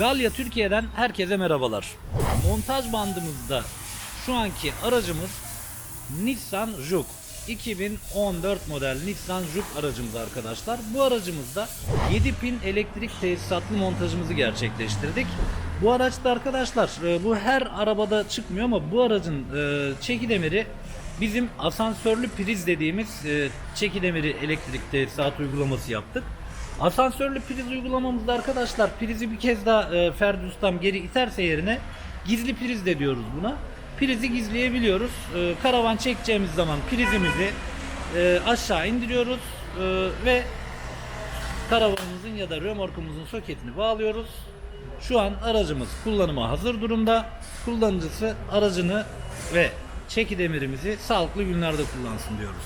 Galya Türkiye'den herkese merhabalar. Montaj bandımızda şu anki aracımız Nissan Juke. 2014 model Nissan Juke aracımız arkadaşlar. Bu aracımızda 7 pin elektrik tesisatlı montajımızı gerçekleştirdik. Bu araçta arkadaşlar e, bu her arabada çıkmıyor ama bu aracın e, çeki demiri bizim asansörlü priz dediğimiz e, çeki demiri elektrik tesisat uygulaması yaptık. Asansörlü priz uygulamamızda arkadaşlar prizi bir kez daha e, Ferdi Ustam geri iterse yerine gizli priz de diyoruz buna. Prizi gizleyebiliyoruz. E, karavan çekeceğimiz zaman prizimizi e, aşağı indiriyoruz e, ve karavanımızın ya da römorkumuzun soketini bağlıyoruz. Şu an aracımız kullanıma hazır durumda. Kullanıcısı aracını ve çeki demirimizi sağlıklı günlerde kullansın diyoruz.